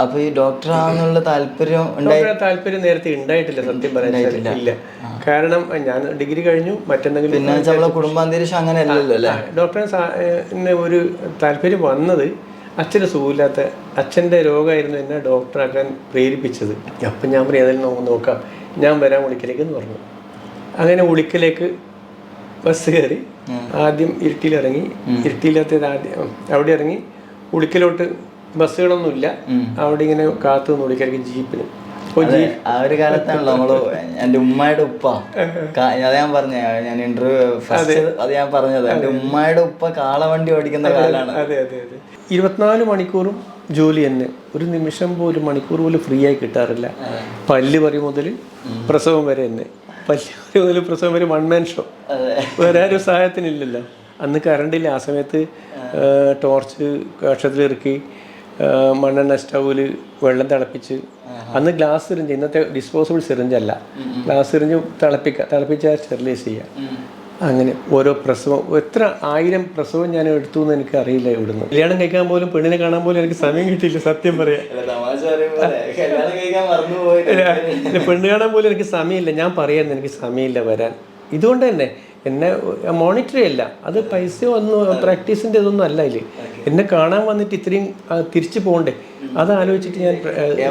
അപ്പൊ ഈ ഡോക്ടർ ആവാന്നുള്ള താല്പര്യം താല്പര്യം നേരത്തെ ഉണ്ടായിട്ടില്ല സത്യം പറയാൻ ഇല്ല കാരണം ഞാൻ ഡിഗ്രി കഴിഞ്ഞു മറ്റെന്തെങ്കിലും പിന്നെ നമ്മളെ കുടുംബാന്തരീക്ഷം അങ്ങനെ അല്ലല്ലോ അല്ലേ ഡോക്ടറെ സാ- ഒരു താല്പര്യം വന്നത് അച്ഛന് സുഖമില്ലാത്ത അച്ഛന്റെ രോഗമായിരുന്നു എന്നെ ഡോക്ടറാക്കാൻ പ്രേരിപ്പിച്ചത്. അപ്പം ഞാൻ പറയും ഏതായാലും നമുക്ക് നോക്കാം. ഞാൻ വരാൻ ഉളിക്കലേക്ക് എന്ന് പറഞ്ഞു. അങ്ങനെ ഉളിക്കലേക്ക് ബസ് കയറി ആദ്യം ഇരുട്ടിയിലിറങ്ങി ഇരുട്ടിയില്ലാത്തത് ആദ്യം അവിടെ ഇറങ്ങി ഉളിക്കലോട്ട് ബസ്സുകളൊന്നുമില്ല. അവിടെ ഇങ്ങനെ കാത്തു നിന്ന് ഉളിക്കലേക്ക് ജീപ്പിന് ആ ഒരു കാലത്താണല്ലോ നമ്മൾ എന്റെ ഉമ്മയുടെ ഉപ്പ. അത് ഞാൻ പറഞ്ഞ ഞാൻ ഇന്റർവ്യൂ ഫസ്റ്റ് അത് ഞാൻ പറഞ്ഞത്. എന്റെ ഉമ്മയുടെ ഉപ്പ കാളവണ്ടി ഓടിക്കുന്ന കാലാണ്. ഇരുപത്തിനാല് മണിക്കൂറും ജോലി തന്നെ. ഒരു നിമിഷം പോലും മണിക്കൂർ പോലും ഫ്രീ ആയി കിട്ടാറില്ല. പല്ല് പറി മുതൽ പ്രസവം വരെ തന്നെ. പല്ല് പറി മുതൽ പ്രസവം വരെ വൺ മാൻ ഷോ വേറെ ഒരു സഹായത്തിനില്ലല്ലോ. അന്ന് കറണ്ടില്ല ആ സമയത്ത് ടോർച്ച് കക്ഷത്തിലിറക്കി മണ്ണെണ്ണ സ്റ്റൗവിൽ വെള്ളം തിളപ്പിച്ച് അന്ന് ഗ്ലാസ് സിറിഞ്ച് ഇന്നത്തെ ഡിസ്പോസിബിൾ സിറിഞ്ച് അല്ല. ഗ്ലാസ് സിറിഞ്ച് തിളപ്പിക്കുക തിളപ്പിച്ചാൽ സ്റ്റെറിലൈസ് ചെയ്യുക അങ്ങനെ ഓരോ പ്രസവം എത്ര ആയിരം പ്രസവം ഞാൻ എടുത്തു എന്ന് എനിക്ക് അറിയില്ല ഇവിടുന്ന്. കല്യാണം കഴിക്കാൻ പോലും പെണ്ണിനെ കാണാൻ പോലും എനിക്ക് സമയം കിട്ടിയില്ല സത്യം പറയാം. ഇല്ല, പെണ്ണ് കാണാൻ പോലും എനിക്ക് സമയമില്ല. ഞാൻ പറയാൻ എനിക്ക് സമയമില്ല വരാൻ. ഇതുകൊണ്ട് തന്നെ എന്നെ മോണിറ്റർ ചെയ്യല്ല. അത് പൈസ ഒന്നും പ്രാക്ടീസിന്റെ ഇതൊന്നും അല്ല ഇതിൽ എന്നെ കാണാൻ വന്നിട്ട് ഇത്രയും തിരിച്ചു പോകണ്ടേ? അത് ആലോചിച്ചിട്ട് ഞാൻ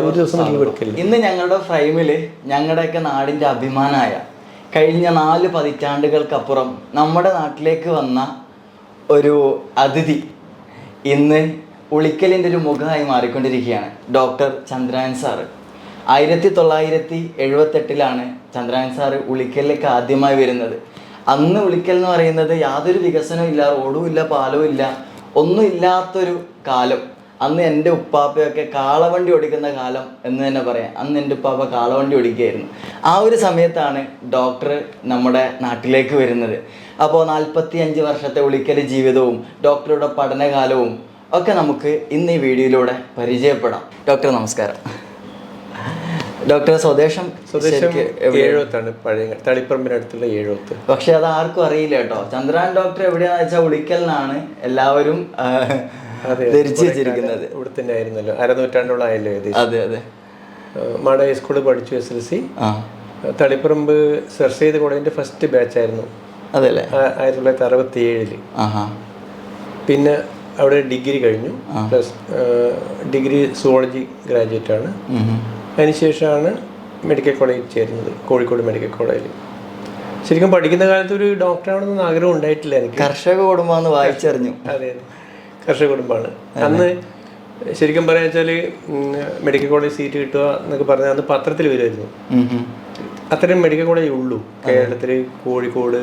ഒരു ദിവസം ലീവ് എടുക്കില്ല ഇന്ന് ഞങ്ങളുടെ ഫ്രൈമിൽ ഞങ്ങളുടെയൊക്കെ നാടിന്റെ അഭിമാനമായ കഴിഞ്ഞ നാല് പതിറ്റാണ്ടുകൾക്കപ്പുറം നമ്മുടെ നാട്ടിലേക്ക് വന്ന ഒരു അതിഥി ഇന്ന് ഉളിക്കലിന്റെ ഒരു മുഖമായി മാറിക്കൊണ്ടിരിക്കുകയാണ് ഡോക്ടർ ചന്ദ്രൻ സാറ്. ആയിരത്തി തൊള്ളായിരത്തി എഴുപത്തെട്ടിലാണ് ചന്ദ്രൻ സാറ് ഉളിക്കലിലേക്ക് ആദ്യമായി വരുന്നത്. അന്ന് ഉളിക്കൽ എന്ന് പറയുന്നത് യാതൊരു വികസനവും ഇല്ല റോഡും ഇല്ല പാലവും ഇല്ല ഒന്നും ഇല്ലാത്തൊരു കാലം. അന്ന് എന്റെ ഉപ്പാപ്പയൊക്കെ കാളവണ്ടി ഓടിക്കുന്ന കാലം എന്ന് തന്നെ പറയാം. അന്ന് എന്റെ ഉപ്പാപ്പ കാളവണ്ടി ഓടിക്കുകയായിരുന്നു. ആ ഒരു സമയത്താണ് ഡോക്ടർ നമ്മുടെ നാട്ടിലേക്ക് വരുന്നത്. അപ്പോൾ നാൽപ്പത്തി അഞ്ച് വർഷത്തെ ഉളിക്കൽ ജീവിതവും ഡോക്ടറുടെ പഠനകാലവും ഒക്കെ നമുക്ക് ഇന്ന് ഈ വീഡിയോയിലൂടെ പരിചയപ്പെടാം. ഡോക്ടർ നമസ്കാരം. ഡോക്ടർ സ്വദേശം സ്വദേശം ഏഴുവത്താണ് പഴയ തളിപ്പറമ്പിനടുത്തുള്ള ഏഴോത്ത്. പക്ഷെ അത് ആർക്കും അറിയില്ല കേട്ടോ. ചന്ദ്രാൻ ഡോക്ടർ എവിടെയാന്ന് വെച്ചാൽ ഉളിക്കലിനാണ് എല്ലാവരും ധരിച്ചു വെച്ചിരിക്കുന്നത്. ഇവിടെ തന്നെ ആയിരുന്നല്ലോ അരനൂറ്റാണ്ടോളായല്ലോ അതെ അതെ. മാഡ മാട ഹൈസ്കൂളിൽ പഠിച്ചു S L C. Taliparamba Sir ചെയ്ത് കോളേജിന്റെ ഫസ്റ്റ് ബാച്ചായിരുന്നു. അതെല്ലേ? ആ- ആയിരത്തി തൊള്ളായിരത്തി അറുപത്തി ഏഴിൽ പിന്നെ അവിടെ ഡിഗ്രി കഴിഞ്ഞു. പ്ലസ് ഡിഗ്രി സുവോളജി ഗ്രാജുവേറ്റ് ആണ്. അതിനുശേഷമാണ് മെഡിക്കൽ കോളേജിൽ ചേരുന്നത് കോഴിക്കോട് മെഡിക്കൽ കോളേജിൽ. ശരിക്കും പഠിക്കുന്ന കാലത്ത് ഒരു ഡോക്ടറാണെന്നൊന്നും ആഗ്രഹം ഉണ്ടായിട്ടില്ല എനിക്ക്. കർഷക കുടുംബമാണെന്ന് വായിച്ചറിഞ്ഞു. അതെ അതെ. കർഷക കുടുംബമാണ്. അന്ന് ശരിക്കും പറയാ വെച്ചാൽ മെഡിക്കൽ കോളേജ് സീറ്റ് കിട്ടുക എന്നൊക്കെ പറഞ്ഞാൽ അന്ന് പത്രത്തിൽ വരുമായിരുന്നു. അത്രയും മെഡിക്കൽ കോളേജ് ഉള്ളൂ. കേരളത്തിൽ കോഴിക്കോട്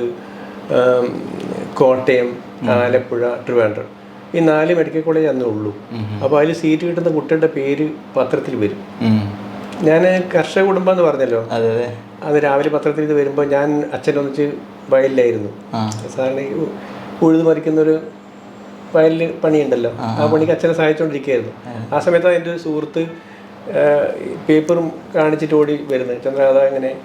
കോട്ടയം ആലപ്പുഴ ട്രിവാൻഡ്രം. ഈ നാല് മെഡിക്കൽ കോളേജ് അന്നേ ഉള്ളൂ. അപ്പോൾ അതിൽ സീറ്റ് കിട്ടുന്ന കുട്ടികളുടെ പേര് പത്രത്തിൽ വരും. ഞാൻ കർഷക കുടുംബം എന്ന് പറഞ്ഞല്ലോ. അതെ അതെ. അത് രാവിലെ പത്രത്തിൽ ഇത് വരുമ്പോൾ ഞാൻ അച്ഛനൊന്നിച്ച് വയലിലായിരുന്നു. സാറിന് ഈ മറിക്കുന്ന ഉഴുത് മറിക്കുന്നൊരു വയലിൽ പണിയുണ്ടല്ലോ. ആ പണിക്ക് അച്ഛനെ സഹായിച്ചുകൊണ്ടിരിക്കുകയായിരുന്നു ആ. സമയത്ത് എന്റെ ഒരു സുഹൃത്ത് പേപ്പറും കാണിച്ചിട്ട് ഓടി വരുന്നത് ചന്ദ്രകഥ അങ്ങനെ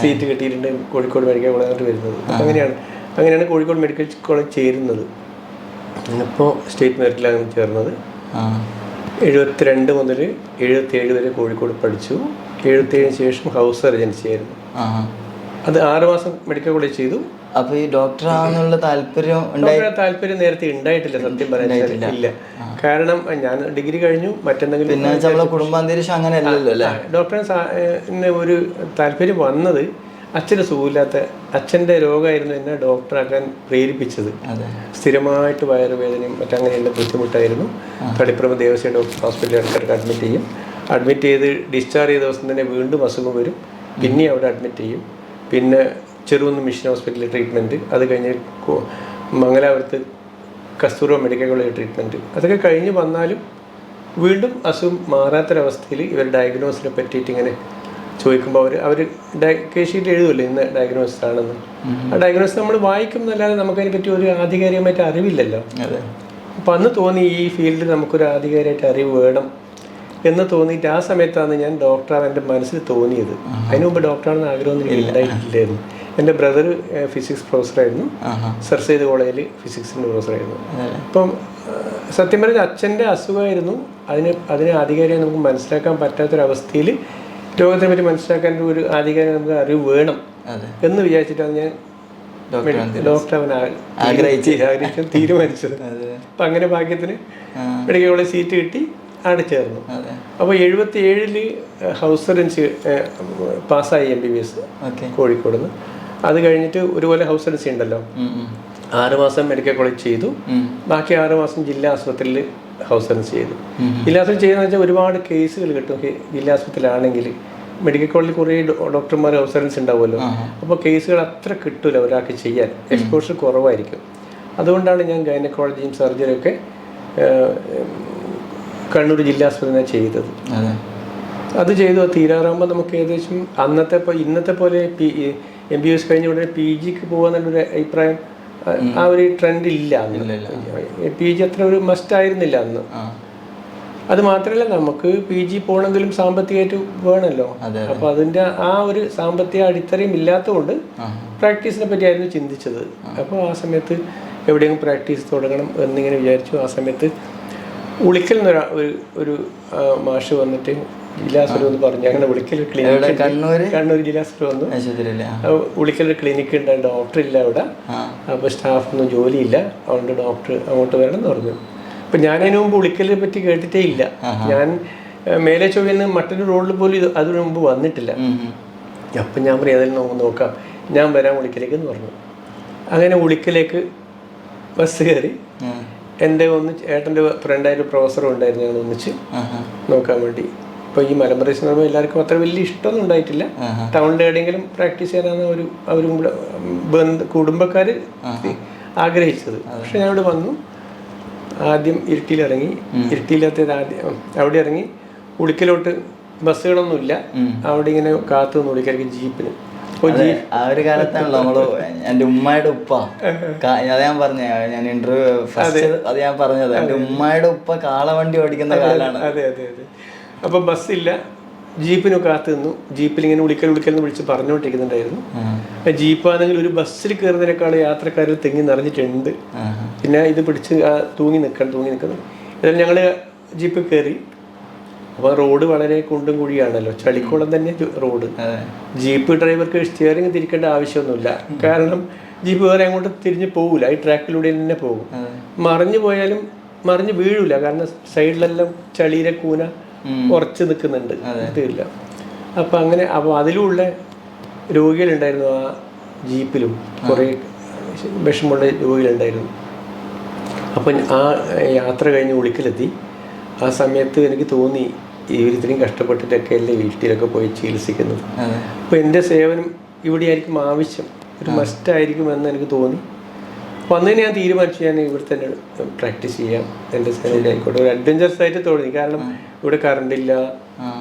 സീറ്റ് കിട്ടിയിട്ടുണ്ട്. കോഴിക്കോട് മെഡിക്കൽ കോളേജിലോട്ട് വരുന്നത്. അങ്ങനെയാണ്. അങ്ങനെയാണ് കോഴിക്കോട് മെഡിക്കൽ കോളേജ് ചേരുന്നത്. അപ്പോൾ സ്റ്റേറ്റ് മെറിറ്റിലാണ് ചേർന്നത്. എഴുപത്തിരണ്ട് മുതൽ എഴുപത്തിയേഴ് വരെ കോഴിക്കോട് പഠിച്ചു. എഴുപത്തിയേഴിന് ശേഷം ഹൗസ് സർജൻസി ആയിരുന്നു. അത് ആറ് മാസം മെഡിക്കൽ കോളേജ് ചെയ്തു. അപ്പൊ ഈ ഡോക്ടർ ആവാന്നുള്ള താല്പര്യം താല്പര്യം നേരത്തെ ഉണ്ടായിട്ടില്ല സത്യം പറയാൻ ഇല്ല. കാരണം ഞാൻ ഡിഗ്രി കഴിഞ്ഞു മറ്റെന്തെങ്കിലും പിന്നെ കുടുംബാന്തരീക്ഷം അങ്ങനെ അല്ലല്ലോ അല്ലേ? ആ, ഡോക്ടറെ സാ- ഏഹ് എന്നെ ഒരു താല്പര്യം വന്നത് അച്ഛന് സുഖമില്ലാത്ത അച്ഛന്റെ രോഗമായിരുന്നു എന്നെ ഡോക്ടറാക്കാൻ പ്രേരിപ്പിച്ചത്. സ്ഥിരമായിട്ട് വയറുവേദനയും മറ്റങ്ങനെയുള്ള ബുദ്ധിമുട്ടായിരുന്നു. തളിപ്പുറം ദേവസ്വം ഡോക്ടർ ഹോസ്പിറ്റലിൽ ഇടയ്ക്കിടയ്ക്ക് അഡ്മിറ്റ് ചെയ്യും. അഡ്മിറ്റ് ചെയ്ത് ഡിസ്ചാർജ് ചെയ്ത ദിവസം തന്നെ വീണ്ടും അസുഖം വരും. പിന്നെ അവിടെ അഡ്മിറ്റ് ചെയ്യും. പിന്നെ ചെറുകുന്ന് മിഷൻ ഹോസ്പിറ്റലിൽ ട്രീറ്റ്മെന്റ് അത് കഴിഞ്ഞ് മംഗലാപുരത്ത് കസ്തൂർവ മെഡിക്കൽ കോളേജ് ട്രീറ്റ്മെന്റ് അതൊക്കെ കഴിഞ്ഞ് വന്നാലും വീണ്ടും അസുഖം മാറാത്തൊരവസ്ഥയിൽ ഇവർ ഡയഗ്നോസിനെ പറ്റിയിട്ട് ഇങ്ങനെ ചോദിക്കുമ്പോൾ അവർ അവർ കേസ് എഴുതുമല്ലോ ഇന്ന് ഡയഗ്നോസിസ് ആണെന്ന്. ആ ഡയഗ്നോസിസ് നമ്മൾ വായിക്കുന്നല്ലാതെ നമുക്കതിനെ പറ്റി ഒരു ആധികാരികമായിട്ട് അറിവില്ലല്ലോ. അതെ. അപ്പം അന്ന് തോന്നി ഈ ഫീൽഡിൽ നമുക്കൊരു ആധികാരികമായിട്ട് അറിവ് വേണം എന്ന് തോന്നിയിട്ട് ആ സമയത്താണ് ഞാൻ ഡോക്ടറാണ് എന്റെ മനസ്സിൽ തോന്നിയത്. അതിനു മുമ്പ് ഡോക്ടറാണെന്ന് ആഗ്രഹമൊന്നും എനിക്ക് ഉണ്ടായിട്ടില്ലായിരുന്നു. എന്റെ ബ്രദർ ഫിസിക്സ് പ്രൊഫസറായിരുന്നു സർ സെയ്ദ് കോളേജിൽ ഫിസിക്സിന്റെ പ്രൊഫസറായിരുന്നു അപ്പം സത്യം പറഞ്ഞാൽ അച്ഛന്റെ അസുഖമായിരുന്നു. അതിന് അതിനെ ആധികാരികം നമുക്ക് മനസ്സിലാക്കാൻ പറ്റാത്തൊരവസ്ഥയിൽ രോഗത്തിനെ പറ്റി മനസ്സിലാക്കാൻ ഒരു ആധികാരിക നമുക്ക് അറിവ് വേണം എന്ന് വിചാരിച്ചിട്ടാണ് ഞാൻ ഡോക്ടർ അവൻ ആഗ്രഹിച്ച്. ആഗ്രഹിച്ചു തീരുമാനിച്ചത്. അപ്പം അങ്ങനെ ഭാഗ്യത്തിന് മെഡിക്കൽ കോളേജ് സീറ്റ് കിട്ടി അവിടെ ചേർന്നു. അപ്പൊ അപ്പോൾ എഴുപത്തി ഏഴിൽ ഹൗസ് സർജൻസി പാസ്സായി M B B S Kozhikode നിന്ന് അത് കഴിഞ്ഞിട്ട് ഒരുപോലെ ഹൗസ് സർജൻസി ഉണ്ടല്ലോ. ആറുമാസം മെഡിക്കൽ കോളേജ് ചെയ്തു. ബാക്കി ആറുമാസം ജില്ലാ ആശുപത്രിയിൽ ഹൗസ് സർജൻസി ചെയ്തു ജില്ലാ ആശുപത്രി ചെയ്യുന്ന വെച്ചാൽ ഒരുപാട് കേസുകൾ കിട്ടും. ജില്ലാ ആശുപത്രിയിലാണെങ്കിൽ മെഡിക്കൽ കോളേജിൽ കുറേ ഡോക്ടർമാർ ഹൗസ് സർജൻസി ഉണ്ടാവുമല്ലോ അപ്പോൾ കേസുകൾ അത്ര കിട്ടില്ല ഒരാൾക്ക് ചെയ്യാൻ. എക്സ്പോഷർ കുറവായിരിക്കും. അതുകൊണ്ടാണ് ഞാൻ ഗൈനക്കോളജിയും സർജറിയും സർജറിയൊക്കെ കണ്ണൂർ ജില്ലാ ആശുപത്രിയിൽ ചെയ്തത്. അതെ. ചെയ്തു. തീരാറാകുമ്പോൾ നമുക്ക് ഏകദേശം അന്നത്തെ ഇന്നത്തെ പോലെ പി എം ബി എസ് കഴിഞ്ഞ ഉടനെ പി ജിക്ക് പോകാന്നുള്ളൊരു അഭിപ്രായം ആ- ഒരു ട്രെൻഡ് ഇല്ല അന്ന്. പി ജി അത്ര ഒരു മസ്റ്റ് ആയിരുന്നില്ല അന്ന്. അത് മാത്രമല്ല നമുക്ക് പി ജി പോകണമെങ്കിലും സാമ്പത്തികമായിട്ട് വേണമല്ലോ അപ്പൊ അതിന്റെ ആ ഒരു സാമ്പത്തിക അടിത്തറയും ഇല്ലാത്തതുകൊണ്ട് പ്രാക്ടീസിനെ പറ്റിയായിരുന്നു ചിന്തിച്ചത്. അപ്പോൾ ആ സമയത്ത് എവിടെയെങ്കിലും പ്രാക്ടീസ് തുടങ്ങണം എന്നിങ്ങനെ വിചാരിച്ചു. ആ സമയത്ത് ഉളിക്കൽ എന്നൊരു ഒരു ഒരു മാഷ് വന്നിട്ട് ജില്ലാസ്വരം എന്ന് പറഞ്ഞു. അങ്ങനെ ക്ലിനിക് കണ്ണൂർ വന്നു. ഉണ്ട്. ഡോക്ടർ ഇല്ല അവിടെ. അപ്പൊ അപ്പോൾ സ്റ്റാഫൊന്നും ജോലിയില്ല. അതുകൊണ്ട് ഡോക്ടർ അങ്ങോട്ട് വരണം എന്ന് പറഞ്ഞു. അപ്പം ഞാൻ അതിനു മുമ്പ് ഉളിക്കലിനെ പറ്റി കേട്ടിട്ടേ ഇല്ല. ഞാൻ മേലെ ചൊവ്വന്ന് മറ്റൊരു റോഡിൽ പോലും ഇത് അതിനു മുമ്പ് വന്നിട്ടില്ല. അപ്പം ഞാൻ പറയും ഏതായാലും നമുക്ക് നോക്കാം. ഞാൻ വരാം ഉളിക്കലേക്ക് എന്ന് പറഞ്ഞു. അങ്ങനെ ഉളിക്കലേക്ക് ബസ് കയറി. എന്റെ ഒന്ന് ഏട്ടന്റെ ഫ്രണ്ടായൊരു പ്രൊഫസറും ഉണ്ടായിരുന്നു. ഞങ്ങൾ ഒന്നിച്ച് നോക്കാൻ വേണ്ടി. ഇപ്പോൾ ഈ മലമ്പറീസ് സിനിമ പറയുമ്പോൾ എല്ലാവർക്കും അത്ര വലിയ ഇഷ്ടമൊന്നും ഉണ്ടായിട്ടില്ല. ടൗണിൽ എവിടെയെങ്കിലും പ്രാക്ടീസ് ചെയ്യാനാണ് ഒരു അവരും കൂടെ ബന്ധു കുടുംബക്കാർ ആഗ്രഹിച്ചത്. പക്ഷെ ഞാൻ ഇവിടെ വന്നു. ആദ്യം ഇരുട്ടിയിലിറങ്ങി. ഇരുട്ടിയില്ലാത്തത് ആദ്യം അവിടെ ഇറങ്ങി. ഉളിക്കലോട്ട് ബസ്സുകളൊന്നുമില്ല. അവിടെ ഇങ്ങനെ കാത്തു നിന്ന് ഉടുക്കലേക്ക് ജീപ്പിന് ആ ഒരു കാലത്താണല്ലോ നമ്മൾ എന്റെ ഉമ്മയുടെ ഉപ്പ. അത് ഞാൻ പറഞ്ഞ ഞാൻ ഇന്റർവ്യൂ ഫസ്റ്റ് അത് ഞാൻ പറഞ്ഞത്. എന്റെ ഉമ്മയുടെ ഉപ്പ കാളവണ്ടി ഓടിക്കുന്ന കാലാണ്. അതെ അതെ അതെ. അപ്പോൾ ബസ്സില്ല. ജീപ്പിന് കാത്തു നിന്നു. ജീപ്പിൽ ഇങ്ങനെ ഉളിക്കൽ ഉളിക്കൽ എന്ന് വിളിച്ച് പറഞ്ഞുകൊണ്ടിരിക്കുന്നുണ്ടായിരുന്നു. ജീപ്പാണെങ്കിൽ ഒരു ബസ്സിൽ കയറുന്നതിനേക്കാൾ യാത്രക്കാരിൽ തെങ്ങി നിറഞ്ഞിട്ടുണ്ട്. പിന്നെ ഇത് പിടിച്ച് തൂങ്ങി നിൽക്കണം തൂങ്ങി നിൽക്കണം. എന്നാലും ഞങ്ങൾ ജീപ്പിൽ കയറി. അപ്പോൾ റോഡ് വളരെ കുണ്ടും കുഴിയാണല്ലോ. ചളിക്കുളം തന്നെ റോഡ്. ജീപ്പ് ഡ്രൈവർക്ക് സ്റ്റിയറിംഗ് തിരിക്കേണ്ട ആവശ്യമൊന്നുമില്ല. കാരണം ജീപ്പ് വേറെ അങ്ങോട്ട് തിരിഞ്ഞ് പോകില്ല ഈ ട്രാക്കിലൂടെ തന്നെ പോകും. മറിഞ്ഞു പോയാലും മറിഞ്ഞ് വീഴില്ല കാരണം സൈഡിലെല്ലാം ചളിയിലെ കൂന ഉറച്ച് നിൽക്കുന്നുണ്ട്. ഇതില്ല അപ്പം അങ്ങനെ അപ്പോൾ അതിലുള്ള രോഗികളുണ്ടായിരുന്നു ആ ജീപ്പിലും. കുറേ വിഷമുള്ള രോഗികളുണ്ടായിരുന്നു. അപ്പം ആ യാത്ര കഴിഞ്ഞ് ഉളിക്കലെത്തി. ആ സമയത്ത് എനിക്ക് തോന്നി ഇവർ ഇത്രയും കഷ്ടപ്പെട്ടിട്ടൊക്കെ അല്ലേ വീട്ടിലൊക്കെ പോയി ചികിത്സിക്കുന്നത്. അപ്പോൾ എന്റെ സേവനം ഇവിടെയായിരിക്കും ആവശ്യം. ഒരു മസ്റ്റായിരിക്കും എന്ന് എനിക്ക് തോന്നി. അപ്പോൾ അന്ന് ഞാൻ തീരുമാനിച്ചു. ഞാൻ ഇവിടെ തന്നെ പ്രാക്ടീസ് ചെയ്യാം. എന്റെ ആയിക്കോട്ടെ. ഒരു അഡ്വഞ്ചറസ് ആയിട്ട് തോന്നി. കാരണം ഇവിടെ കറണ്ട് ഇല്ല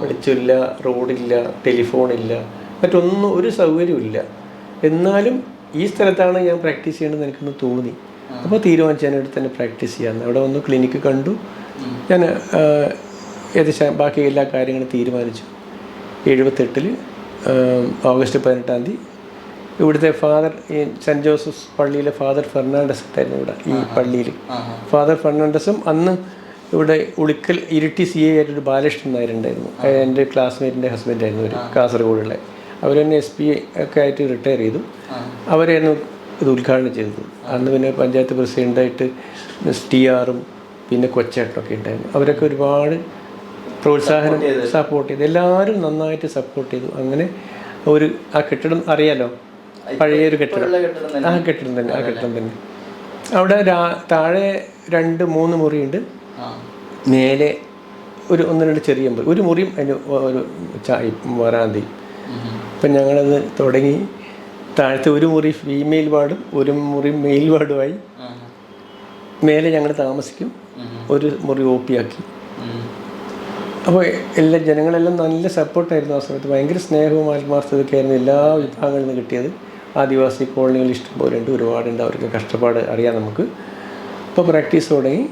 വെളിച്ചമില്ല റോഡില്ല ടെലിഫോണില്ല മറ്റൊന്നും ഒരു സൗകര്യമില്ല എന്നാലും ഈ സ്ഥലത്താണ് ഞാൻ പ്രാക്ടീസ് ചെയ്യേണ്ടത് എനിക്കൊന്ന് തോന്നി. അപ്പോൾ തീരുമാനിച്ചു ഞാൻ ഇവിടെ തന്നെ പ്രാക്ടീസ് ചെയ്യാമെന്ന് അവിടെ വന്ന് ക്ലിനിക്ക് കണ്ടു. ഞാൻ ഏകദേശം ബാക്കി എല്ലാ കാര്യങ്ങളും തീരുമാനിച്ചു. എഴുപത്തെട്ടിൽ ഓഗസ്റ്റ് പതിനെട്ടാം തീയതി ഇവിടുത്തെ ഫാദർ ഈ സെന്റ് ജോസഫ്സ് പള്ളിയിലെ ഫാദർ ഫെർണാണ്ടസ് ഉണ്ടായിരുന്നു ഇവിടെ ഈ പള്ളിയിൽ. ഫാദർ ഫെർണാണ്ടസും അന്ന് ഇവിടെ ഉളിക്കൽ ഇരിട്ടി സി എ ആയിട്ടൊരു ബാലകൃഷ്ണൻ നായരുണ്ടായിരുന്നു. എന്റെ ക്ലാസ്മേറ്റിന്റെ ഹസ്ബൻഡായിരുന്നു ഒരു കാസർഗോഡുള്ള. അവർ തന്നെ എസ് പി ഒക്കെ ആയിട്ട് റിട്ടയർ ചെയ്തു. അവരായിരുന്നു ഇത് ഉദ്ഘാടനം ചെയ്തത്. അന്ന് പിന്നെ പഞ്ചായത്ത് പ്രസിഡന്റായിട്ട് ടി ആറും പിന്നെ കൊച്ചേട്ടനൊക്കെ ഉണ്ടായിരുന്നു. അവരൊക്കെ ഒരുപാട് പ്രോത്സാഹനം സപ്പോർട്ട് ചെയ്തു. എല്ലാവരും നന്നായിട്ട് സപ്പോർട്ട് ചെയ്തു. അങ്ങനെ ഒരു ആ കെട്ടിടം അറിയാലോ? പഴയൊരു കെട്ടിടം. കെട്ടിടം ആ കെട്ടിടം തന്നെ ആ കെട്ടിടം തന്നെ. അവിടെ താഴെ രണ്ട് മൂന്ന് മുറിയുണ്ട്. മേലെ ഒരു ഒന്ന് രണ്ട് ചെറിയ മുറി. ഒരു മുറിയും അതിന് ഒരു ചായ വരാന്തി. അപ്പം ഞങ്ങളത് തുടങ്ങി. താഴത്തെ ഒരു മുറി ഫീമെയിൽ വാർഡും ഒരു മുറി മെയിൽ വാർഡുമായി. മേലെ ഞങ്ങൾ താമസിക്കും. ഒരു മുറി ഒ പി ആക്കി അപ്പോൾ എല്ലാ ജനങ്ങളെല്ലാം നല്ല സപ്പോർട്ടായിരുന്നു ആ സമയത്ത്. ഭയങ്കര സ്നേഹവും ആത്മാർത്ഥതയൊക്കെ ആയിരുന്നു എല്ലാ വിഭാഗങ്ങളിൽ നിന്ന് കിട്ടിയത്. ആദിവാസി കോളനികൾ ഇഷ്ടംപോലെ ഉണ്ട്. ഒരുപാടുണ്ട്. അവർക്ക് കഷ്ടപ്പാട് അറിയാം നമുക്ക്. അപ്പോൾ പ്രാക്ടീസ് തുടങ്ങി.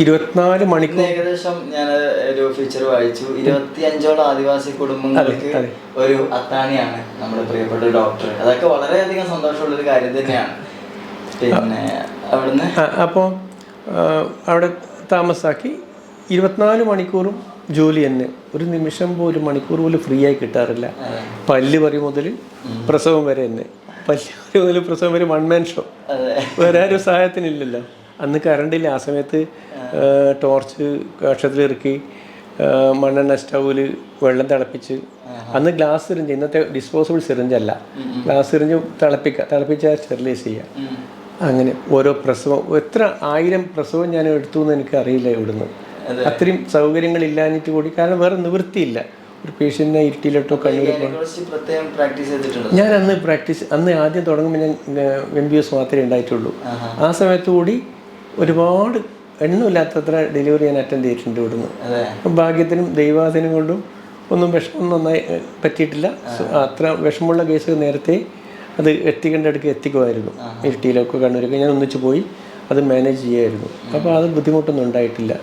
ഇരുപത്തിനാല് മണിക്കൂർ ഏകദേശം ഞാൻ ഒരു ഫീച്ചർ വായിച്ചു. ഇരുപത്തി അഞ്ചോളം ആദിവാസി കുടുംബങ്ങൾക്ക്. ഒരു അത്താണിയാണ് നമ്മുടെ പ്രിയപ്പെട്ട ഡോക്ടർ അതൊക്കെ വളരെയധികം സന്തോഷമുള്ള ഒരു കാര്യം തന്നെയാണ്. പിന്നെ അവിടുന്ന് അപ്പോൾ അവിടെ താമസാക്കി ഇരുപത്തിനാല് മണിക്കൂറും ജോലി തന്നെ. ഒരു നിമിഷം പോലും മണിക്കൂർ പോലും ഫ്രീ ആയി കിട്ടാറില്ല. പല്ല് പറി മുതൽ പ്രസവം വരെ തന്നെ. പല്ല് പറി മുതൽ പ്രസവം വരെ വൺ മാൻ ഷോ വേറെ ആരും സഹായത്തിനില്ലല്ലോ. അന്ന് കറണ്ടില്ല ആ സമയത്ത് ടോർച്ച് കക്ഷത്തിലിറക്കി ഇറക്കി മണ്ണെണ്ണ സ്റ്റൗവിൽ വെള്ളം തിളപ്പിച്ച്. അന്ന് ഗ്ലാസ് സിറിഞ്ച് ഇന്നത്തെ ഡിസ്പോസിബിൾ സിറിഞ്ച് അല്ല. ഗ്ലാസ് സിറിഞ്ച് തിളപ്പിക്കുക തിളപ്പിച്ചാൽ സ്റ്റെറിലൈസ് ചെയ്യുക അങ്ങനെ ഓരോ പ്രസവം എത്ര ആയിരം പ്രസവം ഞാൻ എടുത്തു എന്ന് എനിക്ക് അറിയില്ല ഇവിടുന്ന്. അത്രയും സൗകര്യങ്ങൾ ഇല്ലാഞ്ഞിട്ട് കൂടി കാരണം വേറെ നിവൃത്തിയില്ല. ഒരു പേഷ്യന്റിനെ ഇരുട്ടിയിലിട്ടോ ചെയ്തിട്ടുണ്ട്? ഞാൻ അന്ന് പ്രാക്ടീസ് അന്ന് ആദ്യം തുടങ്ങുമ്പോൾ ഞാൻ എം ബി എസ് മാത്രമേ ഉണ്ടായിട്ടുള്ളൂ ആ സമയത്ത് കൂടി ഒരുപാട് എണ്ണമില്ലാത്തത്ര ഡെലിവറി ഞാൻ അറ്റൻഡ് ചെയ്തിട്ടുണ്ട് ഇവിടുന്ന്. ഭാഗ്യത്തിനും ദൈവാധീനം കൊണ്ടും ഒന്നും വിഷമം നന്നായി പറ്റിയിട്ടില്ല. അത്ര വിഷമമുള്ള കേസ് നേരത്തെ അത് എത്തിക്കേണ്ട അടുക്ക് എത്തിക്കുമായിരുന്നു. ഇരിട്ടിയിലൊക്കെ കണ്ണൂരൊക്കെ ഞാൻ ഒന്നിച്ച് പോയി അത് മാനേജ് ചെയ്യായിരുന്നു. അപ്പോൾ അത് ബുദ്ധിമുട്ടൊന്നും ഉണ്ടായിട്ടില്ല.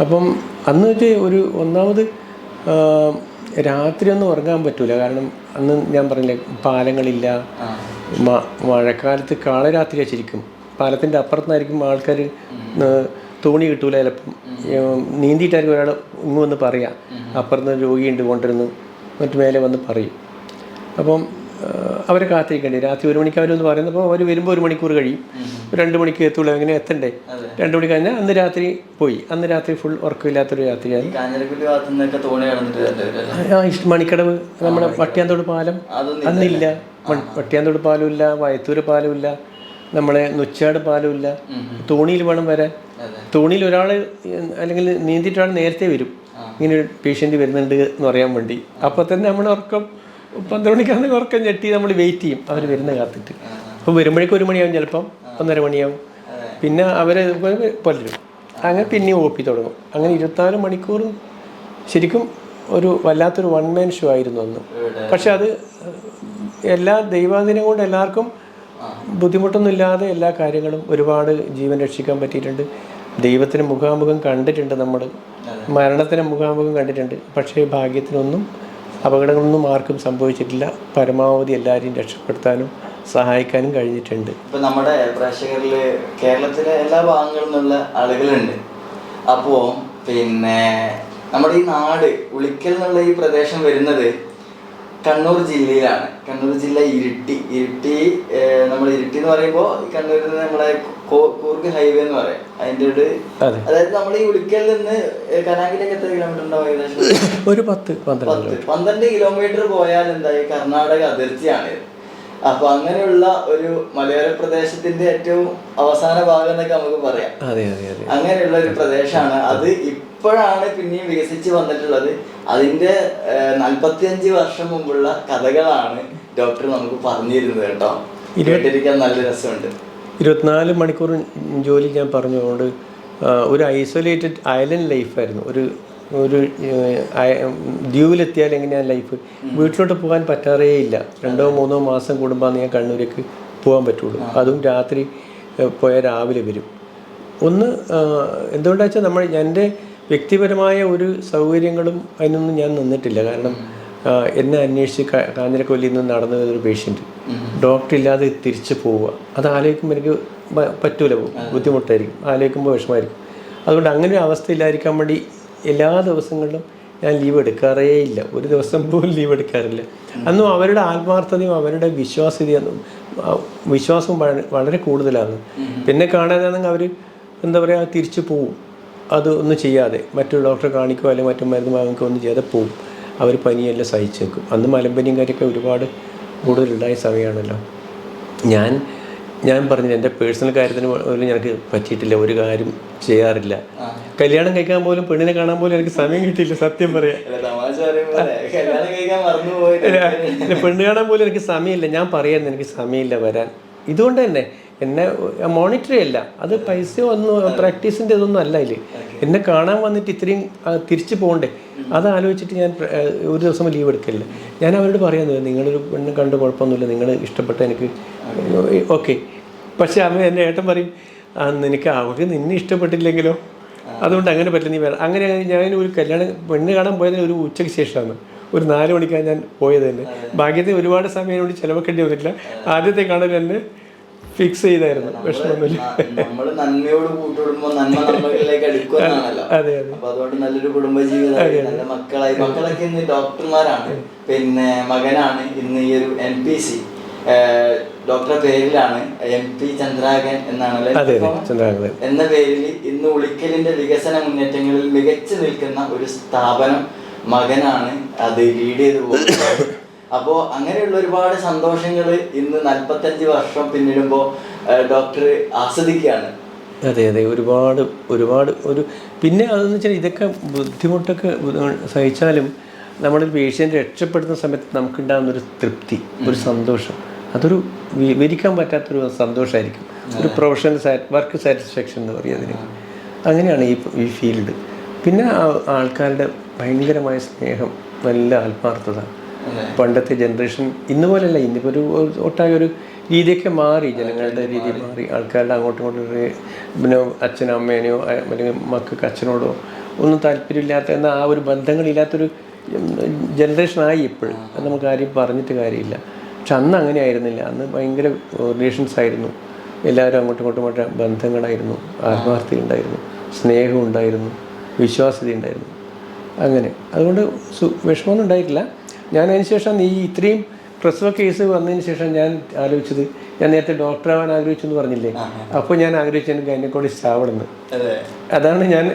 അപ്പം അന്ന് വെച്ച് ഒരു ഒന്നാമത് രാത്രി ഒന്നും ഉറങ്ങാൻ പറ്റൂല. കാരണം അന്ന് ഞാൻ പറഞ്ഞില്ലേ പാലങ്ങളില്ല. മ- മഴക്കാലത്ത് കാളരാത്രി ശരിക്കും പാലത്തിന്റെ അപ്പുറത്തുനിന്നായിരിക്കും ആൾക്കാർ തോണി കിട്ടൂല ചിലപ്പം. നീന്തിയിട്ടായിരിക്കും ഒരാൾ ഇങ്ങ് വന്ന് പറയാം. അപ്പുറത്ത് രോഗിയുണ്ട് കൊണ്ടിരുന്നു മറ്റു മേലെ വന്ന് പറയും. അപ്പം അവരെ കാത്തിരിക്കേണ്ടി. രാത്രി ഒരു മണിക്ക് അവരൊന്ന് പറയുന്നപ്പോൾ അവർ വരുമ്പോൾ ഒരു മണിക്കൂർ കഴിയും. രണ്ട് മണിക്ക് എത്തുള്ളൂ അങ്ങനെ എത്തണ്ടേ? രണ്ട് മണി കഴിഞ്ഞാൽ അന്ന് രാത്രി പോയി. അന്ന് രാത്രി ഫുൾ ഉറക്കമില്ലാത്തൊരു രാത്രിയാണ്. മണിക്കടവ് നമ്മുടെ വട്ടിയാന്തോട് പാലം. അന്നില്ല. വട്ടിയാന്തോട് പാലും ഇല്ല വയത്തൂര് പാലും ഇല്ല നമ്മളെ നുച്ചാട് പാലും ഇല്ല. തോണിയിൽ വേണം വരാൻ തോണിയിൽ ഒരാൾ അല്ലെങ്കിൽ നീന്തിയിട്ടാണ് നേരത്തെ വരും. ഇങ്ങനെ പേഷ്യന്റ് വരുന്നുണ്ട് എന്ന് പറയാൻ വേണ്ടി. അപ്പോൾ തന്നെ നമ്മൾ ഉറക്കം പന്ത്രണ്ട് മണിക്കാന്ന് ഉറക്കം ഞെട്ടി നമ്മൾ വെയിറ്റ് ചെയ്യും. അവർ വരുന്ന കാത്തിട്ട്. അപ്പോൾ വരുമ്പോഴേക്കും ഒരു മണിയാവും ചിലപ്പം. ഒന്നര മണിയാവും. പിന്നെ അവരെ പലരും. അങ്ങനെ പിന്നെയും ഓപ്പി തുടങ്ങും. അങ്ങനെ ഇരുപത്തിനാല് മണിക്കൂറും ശരിക്കും ഒരു വല്ലാത്തൊരു വൺ മാൻ ഷോ ആയിരുന്നു അന്ന്. പക്ഷെ അത് എല്ലാ ദൈവാദിനം കൊണ്ട് എല്ലാവർക്കും ബുദ്ധിമുട്ടൊന്നുമില്ലാതെ എല്ലാ കാര്യങ്ങളും ഒരുപാട് ജീവൻ രക്ഷിക്കാൻ പറ്റിയിട്ടുണ്ട്. ദൈവത്തിന് മുഖാമുഖം കണ്ടിട്ടുണ്ട് നമ്മൾ മരണത്തിന് മുഖാമുഖം കണ്ടിട്ടുണ്ട്. പക്ഷേ ഭാഗ്യത്തിനൊന്നും അപകടങ്ങളൊന്നും ആർക്കും സംഭവിച്ചിട്ടില്ല. പരമാവധി എല്ലാവരെയും രക്ഷപ്പെടുത്താനും സഹായിക്കാനും കഴിഞ്ഞിട്ടുണ്ട്. ഇപ്പം നമ്മുടെ പ്രേക്ഷകരിൽ കേരളത്തിലെ എല്ലാ ഭാഗങ്ങളിൽ നിന്നുള്ള ആളുകളുണ്ട്. അപ്പോൾ പിന്നെ നമ്മുടെ ഈ നാട് ഉളിക്കൽ എന്നുള്ള ഈ പ്രദേശം വരുന്നത് കണ്ണൂർ ജില്ലയിലാണ്. കണ്ണൂർ ജില്ല ഇരിട്ടി. ഇരിട്ടി നമ്മൾ ഇരിട്ടി എന്ന് പറയുമ്പോൾ കണ്ണൂരിൽ നിന്ന് നമ്മളെ കൂർഗ് ഹൈവേ എന്ന് പറയും. അതിന്റെ ഒരു അതായത് നമ്മൾ ഈ ഉളിക്കൽ നിന്ന് കനാങ്കിലേക്ക് എത്ര കിലോമീറ്റർ ഉണ്ടാവും ഏകദേശം? ഒരു പത്ത് പന്ത്രണ്ട് പന്ത്രണ്ട് കിലോമീറ്റർ പോയാൽ എന്തായി കർണാടക അതിർത്തിയാണ്. അപ്പൊ അങ്ങനെയുള്ള ഒരു മലയോര പ്രദേശത്തിന്റെ ഏറ്റവും അവസാന ഭാഗം എന്നൊക്കെ നമുക്ക് പറയാം. അങ്ങനെയുള്ള ഒരു പ്രദേശമാണ്. അത് ഇപ്പോഴാണ് പിന്നെയും വികസിച്ച് വന്നിട്ടുള്ളത്. അതിന്റെ നാൽപ്പത്തിയഞ്ച് വർഷം മുമ്പുള്ള കഥകളാണ് ഡോക്ടർ നമുക്ക് പറഞ്ഞിരുന്നത് കേട്ടോ. കേട്ടിരിക്കാൻ നല്ല രസമുണ്ട്. ഇരുപത്തിനാല് മണിക്കൂർ ജോലി ഞാൻ പറഞ്ഞു അതുകൊണ്ട് ഒരു ഐസൊലേറ്റഡ് ഐലൻഡ് ലൈഫായിരുന്നു ഒരു ഒരു ദ്വീപിലെത്തിയാൽ എങ്ങനെയാണ് ലൈഫ്? വീട്ടിലോട്ട് പോകാൻ പറ്റാറേ ഇല്ല. രണ്ടോ മൂന്നോ മാസം കൂടുമ്പോൾ ഞാൻ കണ്ണൂരേക്ക് പോകാൻ പറ്റുള്ളൂ. അതും രാത്രി പോയ പോയാൽ രാവിലെ വരും. ഒന്ന് എന്തുകൊണ്ടാ വെച്ചാൽ നമ്മൾ എന്റെ വ്യക്തിപരമായ ഒരു സൗകര്യങ്ങളും അതിനൊന്നും ഞാൻ നിന്നിട്ടില്ല. കാരണം എന്നെ അന്വേഷിച്ച് കാഞ്ഞിരക്കൊല്ലിയിൽ നിന്ന് നടന്നു ഒരു പേഷ്യന്റ് ഡോക്ടർ ഇല്ലാതെ തിരിച്ചു പോവുക. അത് ആലോചിക്കുമ്പോൾ എനിക്ക് പറ്റൂല. ബുദ്ധിമുട്ടായിരിക്കും. ആലോചിക്കുമ്പോൾ വിഷമമായിരിക്കും. അതുകൊണ്ട് അങ്ങനെ ഒരു അവസ്ഥയില്ലായിരിക്കാൻ വേണ്ടി എല്ലാ ദിവസങ്ങളിലും ഞാൻ ലീവ് എടുക്കാറേ ഇല്ല. ഒരു ദിവസം പോലും ലീവ് എടുക്കാറില്ല. അന്നും അവരുടെ ആത്മാർത്ഥതയും അവരുടെ വിശ്വാസ്യതയും വിശ്വാസം വിശ്വാസവും വളരെ വളരെ കൂടുതലാണ് പിന്നെ കാണാനാണെങ്കിൽ അവർ എന്താ പറയുക തിരിച്ചു പോവും. അത് ഒന്നും ചെയ്യാതെ മറ്റൊരു ഡോക്ടറെ കാണിക്കുകയോ അല്ലെങ്കിൽ മറ്റു മരുന്ന് വാങ്ങിക്കുകയോ ഒന്നും ചെയ്യാതെ പോവും. അവർ പനിയെല്ലാം സഹിച്ചേക്കും. അന്ന് മലമ്പനിയും കാര്യമൊക്കെ ഒരുപാട് കൂടുതലുണ്ടായ സമയമാണല്ലോ. ഞാൻ ഞാൻ പറഞ്ഞു എന്റെ പേഴ്സണൽ കാര്യത്തിന് പോലും എനിക്ക് പറ്റിയിട്ടില്ല ഒരു കാര്യം ചെയ്യാറില്ല. കല്യാണം കഴിക്കാൻ പോലും പെണ്ണിനെ കാണാൻ പോലും എനിക്ക് സമയം കിട്ടിയില്ല സത്യം പറയാം. പെണ്ണ് കാണാൻ പോലും എനിക്ക് സമയമില്ല. ഞാൻ പറയായിരുന്നു എനിക്ക് സമയമില്ല വരാൻ. ഇതുകൊണ്ട് തന്നെ എന്നെ മോണിറ്റർ അല്ല അത് പൈസ ഒന്നും പ്രാക്ടീസിന്റെ ഇതൊന്നും അല്ല ഇതിൽ എന്നെ കാണാൻ വന്നിട്ട് ഇത്രയും തിരിച്ചു പോകണ്ടേ? അത് ആലോചിച്ചിട്ട് ഞാൻ ഒരു ദിവസം ലീവ് എടുക്കില്ല ഞാൻ അവരോട് പറയുന്നത് നിങ്ങളൊരു പെണ്ണ് കണ്ട് കുഴപ്പമൊന്നുമില്ല നിങ്ങൾ ഇഷ്ടപ്പെട്ട എനിക്ക് ഓക്കെ. പക്ഷേ അമ്മ എന്റെ ഏട്ടൻ പറയും ആ നിനക്ക് അവർക്ക് നിന്നെ ഇഷ്ടപ്പെട്ടില്ലെങ്കിലോ? അതുകൊണ്ട് അങ്ങനെ പറ്റില്ല നീ വേറെ അങ്ങനെ ഞാൻ ഒരു കല്യാണം പെണ്ണ് കാണാൻ പോയതിന് ഒരു ഉച്ചയ്ക്ക് ശേഷമാണ്. ഒരു നാല് മണിക്കാണ് ഞാൻ പോയത് തന്നെ ഭാഗ്യത്തിന് ഒരുപാട് സമയം കൊണ്ട് ചിലവക്കേണ്ടി വന്നിട്ടില്ല. ആദ്യത്തെ കാണൽ തന്നെ ഫിക്സ് ചെയ്തായിരുന്നു. വിഷമമൊന്നുമില്ല നമ്മൾ നന്മയോട് കൂട്ടുകൂടുമ്പോ നന്മ നമ്മളിലേക്ക് അടുക്കുമെന്നാണല്ലോ അതെ അതെ അപ്പൊ അതുകൊണ്ട് നല്ലൊരു കുടുംബജീവിതം നല്ല മക്കളായി. മക്കളൊക്കെ ഇന്ന് ഡോക്ടർമാരാണ്. പിന്നെ മകനാണ് ഇന്ന് ഈ ഒരു എം പി സി ഡോക്ടറെ പേരിലാണ് എം പി ചന്ദ്രാകൻ എന്നാണല്ലോ? എന്ന പേരിൽ ഇന്ന് ഉളിക്കലിന്റെ വികസന മുന്നേറ്റങ്ങളിൽ മികച്ചു നിൽക്കുന്ന ഒരു സ്ഥാപനം മകനാണ് അത് ലീഡ് ചെയ്തു പോകുന്നത്. അപ്പോ അങ്ങനെയുള്ള ഒരുപാട് സന്തോഷങ്ങൾ ഇന്ന് നാൽപ്പത്തഞ്ച് വർഷം പിന്നിടുമ്പോൾ ഡോക്ടർ ആസ്വദിക്കുകയാണ്. അതെ അതെ. ഒരുപാട് ഒരുപാട് ഒരു പിന്നെ അതെന്ന് വെച്ചാൽ ഇതൊക്കെ ബുദ്ധിമുട്ടൊക്കെ സഹിച്ചാലും നമ്മളൊരു പേഷ്യന്റ് രക്ഷപ്പെടുന്ന സമയത്ത് നമുക്കുണ്ടാകുന്ന ഒരു തൃപ്തി ഒരു സന്തോഷം. അതൊരു വിവരിക്കാൻ പറ്റാത്തൊരു സന്തോഷമായിരിക്കും ഒരു പ്രൊഫഷണൽ വർക്ക് സാറ്റിസ്ഫാക്ഷൻ എന്ന് പറയും അതിന്. അങ്ങനെയാണ് ഈ ഈ ഫീൽഡ് പിന്നെ ആൾക്കാരുടെ ഭയങ്കരമായ സ്നേഹം നല്ല ആത്മാർത്ഥത. പണ്ടത്തെ ജനറേഷൻ ഇന്ന് പോലെയല്ല ഇന്നിപ്പോൾ ഒരു ഒട്ടാകെ ഒരു രീതിയൊക്കെ മാറി ജനങ്ങളുടെ രീതി മാറി. ആൾക്കാരുടെ അങ്ങോട്ടും ഇങ്ങോട്ടും ഒരു പിന്നെ അച്ഛനോ അമ്മേനെയോ അല്ലെങ്കിൽ മക്കൾക്ക് അച്ഛനോടോ ഒന്നും താല്പര്യമില്ലാത്ത എന്നാൽ ആ ഒരു ബന്ധങ്ങളില്ലാത്തൊരു ജനറേഷനായി ഇപ്പോഴും അത് നമുക്ക് ആരെയും പറഞ്ഞിട്ട് കാര്യമില്ല. പക്ഷെ അന്ന് അങ്ങനെ ആയിരുന്നില്ല. അന്ന് ഭയങ്കര റിലേഷൻസ് ആയിരുന്നു. എല്ലാവരും അങ്ങോട്ടും ഇങ്ങോട്ടും മറ്റേ ബന്ധങ്ങളായിരുന്നു. ആത്മാർത്ഥത ഉണ്ടായിരുന്നു. സ്നേഹം ഉണ്ടായിരുന്നു. വിശ്വാസ്യത ഉണ്ടായിരുന്നു. അങ്ങനെ. അതുകൊണ്ട് സു വിഷമമൊന്നും ഉണ്ടായിട്ടില്ല. ഞാൻ അതിന് ശേഷം ഈ ഇത്രയും പ്രസവ കേസ് വന്നതിന് ശേഷം ഞാൻ ആലോചിച്ചത് ഞാൻ നേരത്തെ ഡോക്ടറാവാൻ ആഗ്രഹിച്ചു എന്ന് പറഞ്ഞില്ലേ? അപ്പോൾ ഞാൻ ആഗ്രഹിച്ചു എനിക്ക് ഗൈനക്കോളജിസ്റ്റ് ആവണമെന്ന്. അതെ. അതാണ് ഞാൻ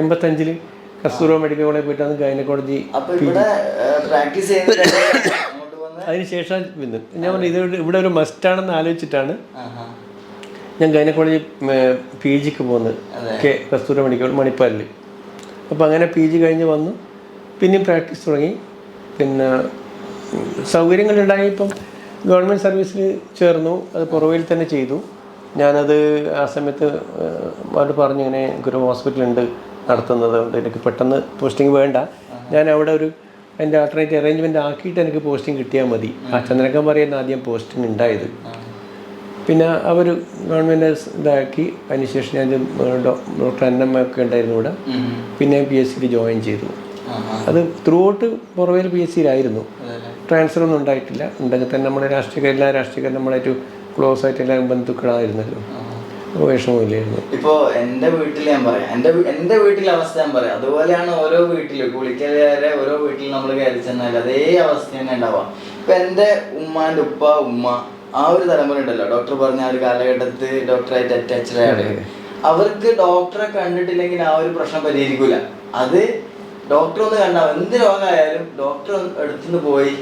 എൺപത്തഞ്ചിൽ കസ്തൂർബ മെഡിക്കൽ കോളേജിൽ പോയിട്ടാണ് ഗൈനക്കോളജി അപ്പൊ ഇവിടെ പ്രാക്ടീസ് ചെയ്യുന്നത് അങ്ങോട്ട് വന്ന് അതിന് ശേഷം പിന്നെ ഞാൻ പറഞ്ഞു ഇത് ഇവിടെ ഒരു മസ്റ്റാണെന്ന് ആലോചിച്ചിട്ടാണ് ഞാൻ ഗൈനക്കോളജി പി ജിക്ക് പോകുന്നത് കെ കസ്തൂര മെഡിക്കൽ മണിപ്പാലിൽ അപ്പോൾ അങ്ങനെ പി ജി കഴിഞ്ഞ് വന്നു പിന്നെയും പ്രാക്ടീസ് തുടങ്ങി. പിന്നെ സൗകര്യങ്ങൾ സൗകര്യങ്ങളുണ്ടായി ഇപ്പം ഗവൺമെന്റ് സർവീസിൽ ചേർന്നു. അത് പുറവയിൽ തന്നെ ചെയ്തു. ഞാനത് ആ സമയത്ത് അവർ പറഞ്ഞു ഇങ്ങനെ ഗുരു ഹോസ്പിറ്റലുണ്ട് നടത്തുന്നത്. കൊണ്ട് എനിക്ക് പെട്ടെന്ന് പോസ്റ്റിംഗ് വേണ്ട. ഞാൻ അവിടെ ഒരു എന്റെ ആൾട്ടർനേറ്റ് അറേഞ്ച്മെന്റ് ആക്കിയിട്ട് എനിക്ക് പോസ്റ്റിംഗ് കിട്ടിയാൽ മതി. ആ ചന്ദ്രക്കം പറയുന്ന ആദ്യം പോസ്റ്റിംഗ് ഉണ്ടായത്. പിന്നെ അവർ ഗവൺമെന്റ് ഇതാക്കി. അതിനുശേഷം ഞാൻ ഡോക്ടർ അന്നമ്മയൊക്കെ ഉണ്ടായിരുന്നു ഇവിടെ. പിന്നെ പി എസ് സിക്ക് ജോയിൻ ചെയ്തു. അത് ത്രൂ ഔട്ട് പുറവേൽ പി എസ് സിയിലായിരുന്നു ട്രാൻസ്ഫർ ഒന്നും ഉണ്ടായിട്ടില്ല. ഉണ്ടെങ്കിൽ തന്നെ നമ്മുടെ രാഷ്ട്രീയ എല്ലാ രാഷ്ട്രീയക്കാരും നമ്മളായിട്ട് ക്ലോസ് ആയിട്ട് എല്ലാവരും ബന്ധുക്കളായിരുന്നല്ലോ. അപ്പോൾ വിഷമമില്ലായിരുന്നു. ഇപ്പോ എന്റെ വീട്ടിൽ ഞാൻ പറയാം. എന്റെ എന്റെ എന്റെ വീട്ടിലെ അവസ്ഥ ഞാൻ പറയാം. അതുപോലെയാണ് ഓരോ വീട്ടിലും. കുളിക്കലുകാരെ ഓരോ വീട്ടിൽ നമ്മൾ കയറി ചെന്നാൽ അതേ അവസ്ഥ തന്നെ ഉണ്ടാവാം ഇപ്പൊ എന്റെ ഉമ്മാന്റെ ഉപ്പ ഉമ്മ ആ ഒരു തലമുറ ഉണ്ടല്ലോ. ഡോക്ടർ പറഞ്ഞ ആ ഒരു കാലഘട്ടത്തിൽ ഡോക്ടറായിട്ട് അറ്റാച്ച്ഡ് ആയിട്ട് അവർക്ക് ഡോക്ടറെ കണ്ടിട്ടില്ലെങ്കിൽ ആ ഒരു പ്രശ്നം പരിഹരിക്കൂല. അത് ഡോക്ടർ ഒന്ന് കണ്ടാൽ എന്ത് രോഗമായാലും ഡോക്ടർ എടുത്തുനിന്ന് പോയി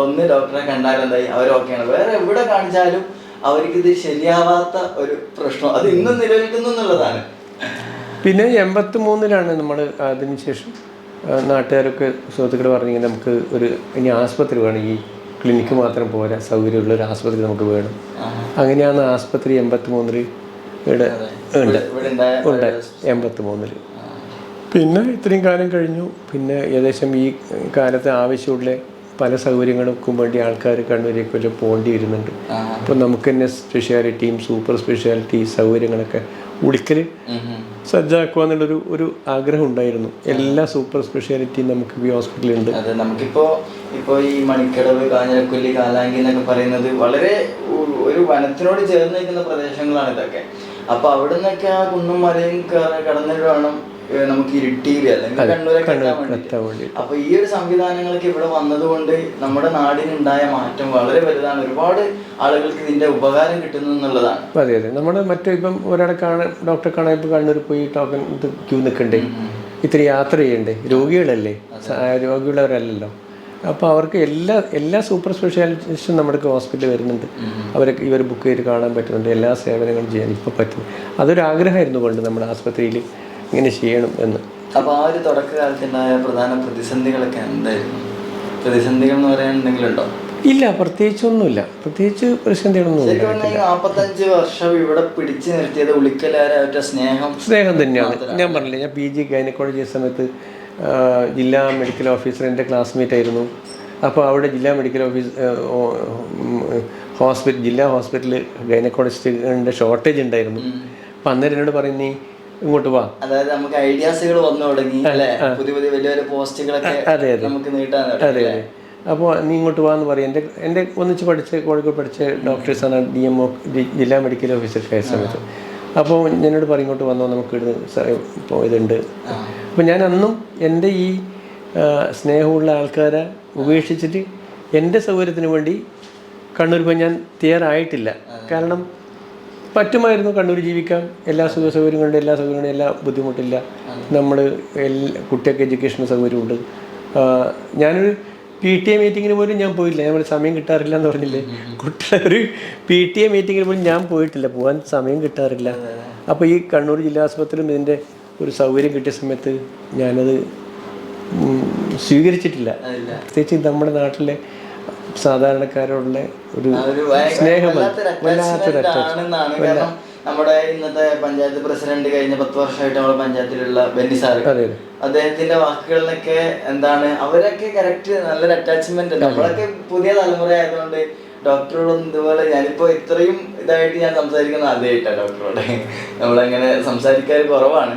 ഒന്ന് ഡോക്ടറെ കണ്ടാൽ എന്തായി? അവർ ഓക്കെയാണ് വേറെ എവിടെ കാണിച്ചാലും അവർക്ക് ഇത് ശരിയാവാത്ത ഒരു പ്രശ്നം. അത് ഇന്നും നിലനിൽക്കുന്നു എന്നുള്ളതാണ്. പിന്നെ എൺപത്തി മൂന്നിലാണ് നമ്മൾ അതിനുശേഷം നാട്ടുകാരൊക്കെ സുഹൃത്തുക്കൾ പറഞ്ഞെങ്കിൽ നമുക്ക് ഒരു ഇനി ആസ്പത്രി വേണം. ഈ ക്ലിനിക്ക് മാത്രം പോരാ സൗകര്യമുള്ള ഒരു ആസ്പത്രി നമുക്ക് വേണം. അങ്ങനെയാണ് ആസ്പത്രി എൺപത്തി മൂന്നിൽ ഇവിടെ ഉണ്ട് ഉണ്ട്. എൺപത്തി മൂന്നിൽ പിന്നെ ഇത്രയും കാലം കഴിഞ്ഞു. പിന്നെ ഏകദേശം ഈ കാലത്ത് ആവശ്യമുള്ള പല സൗകര്യങ്ങൾക്കും വേണ്ടി ആൾക്കാർ കണ്ണൂരേക്ക് വല്ല പോകേണ്ടി വരുന്നുണ്ട് അപ്പം അപ്പോൾ നമുക്ക് തന്നെ സ്പെഷ്യാലിറ്റിയും സൂപ്പർ സ്പെഷ്യാലിറ്റി സൗകര്യങ്ങളൊക്കെ ഉളിക്കൽ. സജ്ജാക്കുക എന്നുള്ളൊരു ഒരു ആഗ്രഹം ഉണ്ടായിരുന്നു. എല്ലാ സൂപ്പർ സ്പെഷ്യാലിറ്റിയും നമുക്ക് ഈ ഹോസ്പിറ്റലുണ്ട് അതെ നമുക്കിപ്പോൾ ഇപ്പോൾ ഈ മണിക്കടവ് കാഞ്ഞിരക്കൊല്ലി കാലാങ്കി എന്നൊക്കെ പറയുന്നത് വളരെ ഒരു വനത്തിനോട് ചേർന്ന് നിൽക്കുന്ന പ്രദേശങ്ങളാണ് ഇതൊക്കെ. അപ്പോൾ അവിടെ നിന്നൊക്കെ ആ കുന്നും മലയും കടന്നിട്ട് വേണം നമുക്ക് ഇരുട്ടിയിൽ അല്ലെങ്കിൽ കണ്ണൂരൊക്കെ കണ്ണൂർ എത്താൻ വേണ്ടിയിട്ട്. വേണ്ടി അപ്പൊ ഈ ഒരു സംവിധാനങ്ങളൊക്കെ ഇവിടെ വന്നതുകൊണ്ട് നമ്മുടെ നാടിനുണ്ടായ മാറ്റം വളരെ വലുതാണ്. ഒരുപാട് ആളുകൾക്ക് ഇതിന്റെ ഉപകാരം കിട്ടുന്നു എന്നുള്ളതാണ്. അതെ അതെ. നമ്മുടെ മറ്റേ ഇപ്പം ഒരാളെ കാണാൻ ഡോക്ടറെ കാണാൻ ഇപ്പൊ കണ്ണൂർ പോയി ടോക്കൺ ഇത് ക്യൂ നിൽക്കണ്ടേ? ഇത്തിരി യാത്ര ചെയ്യണ്ടേ? രോഗികളല്ലേ? രോഗിയുള്ളവരല്ലല്ലോ. അപ്പോൾ അവർക്ക് എല്ലാ എല്ലാ സൂപ്പർ സ്പെഷ്യാലിറ്റീസും നമ്മുടെ ഹോസ്പിറ്റലിൽ വരുന്നുണ്ട്. അവരൊക്കെ ഇവർ ബുക്ക് ചെയ്ത് കാണാൻ പറ്റുന്നുണ്ട്. എല്ലാ സേവനങ്ങളും ചെയ്യാൻ ഇപ്പോൾ പറ്റുന്നു അതൊരു ആഗ്രഹമായിരുന്നു കൊണ്ട് നമ്മുടെ ആസ്പത്രിയിൽ. ഇങ്ങനെ ചെയ്യണം എന്ന്. അപ്പോൾ ആ ഒരു തുടക്കകാലത്തുണ്ടായ പ്രധാന പ്രതിസന്ധികളൊക്കെ എന്തായിരുന്നു? പ്രതിസന്ധികൾ എന്ന് പറയാൻ എന്തെങ്കിലും ഉണ്ടോ? ഇല്ല പ്രത്യേകിച്ചൊന്നുമില്ല. പ്രത്യേകിച്ച് പ്രതിസന്ധികളൊന്നും നാൽപ്പത്തഞ്ച് വർഷം ഇവിടെ പിടിച്ചു നിർത്തിയത് ഉളിക്കലാരെ സ്നേഹം സ്നേഹം തന്നെയാണ്. ഞാൻ പറഞ്ഞില്ല ഞാൻ പി ജി ഗൈനക്കോളജി സമയത്ത് ജില്ലാ മെഡിക്കൽ ഓഫീസർ എന്റെ ക്ലാസ്മേറ്റ് ആയിരുന്നു. അപ്പോൾ അവിടെ ജില്ലാ മെഡിക്കൽ ഓഫീസ് ഹോസ്പിറ്റൽ ജില്ലാ ഹോസ്പിറ്റലിൽ ഗൈനക്കോളജിസ്റ്റിന്റെ ഷോർട്ടേജ് ഉണ്ടായിരുന്നു. അപ്പം അന്നേരം എന്നോട് പറയുന്നേ ഇങ്ങോട്ട് വാ. അതായത് നമുക്ക് ഐഡിയാസുകൾ വന്നു തുടങ്ങി അല്ലേ? പുതിയ പുതിയ വലിയ വലിയ പോസ്റ്റുകളൊക്കെ അതെ, അതെ. നമുക്ക് നീട്ടാൻ അതെ അതെ. അപ്പോൾ നീ ഇങ്ങോട്ട് വാന്ന് പറയും. എന്റെ എന്റെ ഒന്നിച്ച് പഠിച്ച് കോഴിക്കോട് പഠിച്ച ഡോക്ടേഴ്സാണ് ഡി എം ഒ ജില്ലാ മെഡിക്കൽ ഓഫീസർ ആയ സമയത്ത്. അപ്പോൾ എന്നോട് പറയും ഇങ്ങോട്ട് വന്നോ നമുക്ക് ഇത് ഇപ്പോൾ ഇതുണ്ട്. അപ്പോൾ ഞാൻ അന്നും എന്റെ ഈ സ്നേഹമുള്ള ആൾക്കാരെ ഉപേക്ഷിച്ചിട്ട് എന്റെ സൗകര്യത്തിന് വേണ്ടി കണ്ണൂർ പോയി ഞാൻ തയ്യാറായിട്ടില്ല. കാരണം പറ്റുമായിരുന്നു കണ്ണൂർ ജീവിക്കാം എല്ലാ സുഖ സൗകര്യങ്ങളുണ്ട് എല്ലാ സൗകര്യങ്ങളും എല്ലാ ബുദ്ധിമുട്ടില്ല. നമ്മൾ എല്ലാ കുട്ടികൾക്ക് എഡ്യൂക്കേഷൻ സൗകര്യമുണ്ട്. ഞാനൊരു പി ടി എ മീറ്റിങ്ങിന് പോലും ഞാൻ പോയില്ല. നമ്മൾ സമയം കിട്ടാറില്ല എന്ന് പറഞ്ഞില്ലേ? കുട്ടികളെ ഒരു പി ടി എ മീറ്റിങ്ങിന് പോലും ഞാൻ പോയിട്ടില്ല. പോകാൻ സമയം കിട്ടാറില്ല. അപ്പോൾ ഈ കണ്ണൂർ ജില്ലാ ആസ്പത്രിയിലും ഇതിന്റെ ഒരു സൗകര്യം കിട്ടിയ സമയത്ത് ഞാനത് സ്വീകരിച്ചിട്ടില്ല. പ്രത്യേകിച്ച് നമ്മുടെ നാട്ടിലെ സാധാരണക്കാരോടുള്ള ഒരു സ്നേഹമാണ് സ്നേഹം വല്ലാത്തൊരു നമ്മുടെ ഇന്നത്തെ പഞ്ചായത്ത് പ്രസിഡന്റ് കഴിഞ്ഞ പത്ത് വർഷമായിട്ട് നമ്മുടെ പഞ്ചായത്തിലുള്ള ബെന്നി സാറ്. അതെ അദ്ദേഹത്തിന്റെ വാക്കുകളിലൊക്കെ എന്താണ് അവരൊക്കെ കറക്റ്റ് നല്ലൊരു അറ്റാച്ച്മെന്റ് നമ്മളൊക്കെ പുതിയ തലമുറ ആയതുകൊണ്ട് ഡോക്ടറോടൊന്നും ഇതുപോലെ ഞാനിപ്പോ ഇത്രയും ഇതായിട്ട് ഞാൻ സംസാരിക്കുന്ന ആദ്യമായിട്ടാണ് ഡോക്ടറോട്. നമ്മളങ്ങനെ സംസാരിക്കാൻ കുറവാണ്.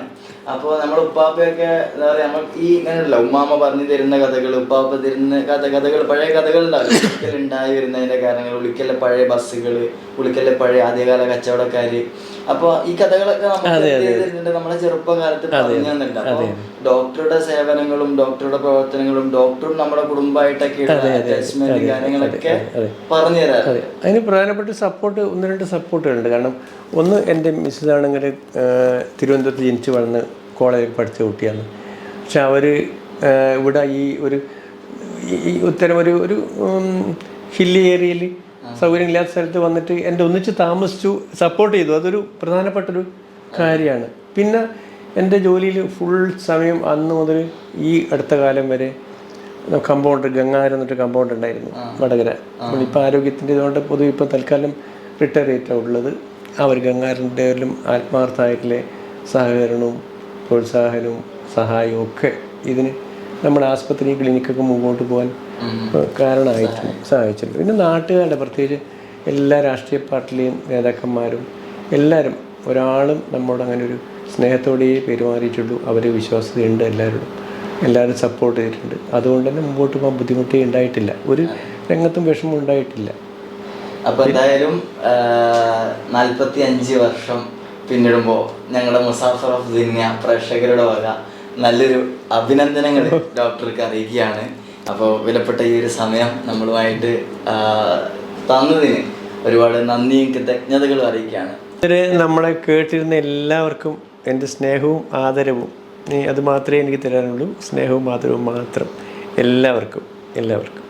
അപ്പോൾ നമ്മൾ ഉപ്പാപ്പയൊക്കെ എന്താ പറയാ നമ്മൾ ഈ ഇങ്ങനെയല്ല ഉമ്മാമ്മ പറഞ്ഞു തരുന്ന കഥകൾ ഉപ്പാപ്പ തരുന്ന കഥ കഥകൾ പഴയ കഥകൾ ഉണ്ടാവും ഉളിക്കൽ ഉണ്ടായി വരുന്നതിന്റെ കാരണങ്ങൾ ഉളിക്കലിലെ പഴയ ബസ്സുകൾ ഉളിക്കലിലെ പഴയ ആദ്യകാല കച്ചവടക്കാര്. അപ്പോൾ ഈ കഥകളൊക്കെ നമ്മൾ നമ്മുടെ ചെറുപ്പകാലത്ത് പറഞ്ഞു തന്നിട്ടുണ്ട് അപ്പോൾ ഡോക്ടറുടെ സേവനങ്ങളും ഡോക്ടറുടെ പ്രവർത്തനങ്ങളും ഡോക്ടറും നമ്മുടെ കുടുംബമായിട്ടൊക്കെ കാര്യങ്ങളൊക്കെ പറഞ്ഞു തരാം അതിന് പ്രധാനപ്പെട്ട സപ്പോർട്ട് ഒന്ന് രണ്ട് സപ്പോർട്ടുകളുണ്ട് കാരണം ഒന്ന് എന്റെ മിസ്സസ് ആണെങ്കിൽ തിരുവനന്തപുരത്ത് ജനിച്ചു വളർന്ന് കോളേജിൽ പഠിച്ച കുട്ടിയാണ്. പക്ഷെ അവർ ഇവിടെ ഈ ഒരു ഈ ഉത്തരം ഒരു ഒരു ഹില്ലി ഏരിയയിൽ സൗകര്യമില്ലാത്ത സ്ഥലത്ത് വന്നിട്ട് എന്റെ ഒന്നിച്ച് താമസിച്ചു സപ്പോർട്ട് ചെയ്തു. അതൊരു പ്രധാനപ്പെട്ടൊരു കാര്യമാണ്. പിന്നെ എന്റെ ജോലിയിൽ ഫുൾ സമയം അന്ന് മുതൽ ഈ അടുത്ത കാലം വരെ കമ്പൗണ്ടർ ഗംഗാരം എന്നിട്ട് കമ്പൗണ്ടർ ഉണ്ടായിരുന്നു വടകര. നമ്മളിപ്പോൾ ആരോഗ്യത്തിന്റെ ഇതുകൊണ്ട് പൊതുവെ ഇപ്പോൾ തൽക്കാലം റിട്ടയർ ചെയ്തിട്ടാണ് ഉള്ളത് അവർ ഗംഗാരന്റെ ആത്മാർത്ഥമായിട്ടുള്ള സഹകരണവും പ്രോത്സാഹനവും സഹായവും ഒക്കെ ഇതിന് നമ്മുടെ ആസ്പത്രി ക്ലിനിക്കൊക്കെ മുമ്പോട്ട് പോകാൻ കാരണമായിട്ടുണ്ട് സഹായിച്ചിട്ടുണ്ട്. പിന്നെ നാട്ടുകാരുടെ പ്രത്യേകിച്ച് എല്ലാ രാഷ്ട്രീയ പാർട്ടിലെയും നേതാക്കന്മാരും എല്ലാവരും ഒരാളും നമ്മോട് അങ്ങനെ ഒരു സ്നേഹത്തോടെ പെരുമാറിയിട്ടുള്ളൂ. അവർ വിശ്വാസ്യതയുണ്ട് എല്ലാവരോടും. എല്ലാവരും സപ്പോർട്ട് ചെയ്തിട്ടുണ്ട്. അതുകൊണ്ട് തന്നെ മുമ്പോട്ട് പോകാൻ ബുദ്ധിമുട്ടേ ഉണ്ടായിട്ടില്ല. ഒരു രംഗത്തും വിഷമം ഉണ്ടായിട്ടില്ല. അപ്പൊ എന്തായാലും നാൽപ്പത്തി അഞ്ച് വർഷം പിന്നിടുമ്പോ ഞങ്ങളുടെ മുസാഫർ ഓഫ് ദിന്യ പ്രേക്ഷകരുടെ വക നല്ലൊരു അഭിനന്ദനങ്ങൾ ഡോക്ടർക്ക് അറിയിക്കുകയാണ്. അപ്പോൾ വിലപ്പെട്ട ഈ ഒരു സമയം നമ്മളുമായിട്ട് തന്നതിന് ഒരുപാട് നന്ദിയും കൃതജ്ഞതകളും അറിയിക്കുകയാണ്. ഇതിൽ നമ്മളെ കേട്ടിരുന്ന എല്ലാവർക്കും എന്റെ സ്നേഹവും ആദരവും. നീ അത് മാത്രമേ എനിക്ക് തരാനുള്ളൂ. സ്നേഹവും ആദരവും മാത്രം. എല്ലാവർക്കും എല്ലാവർക്കും.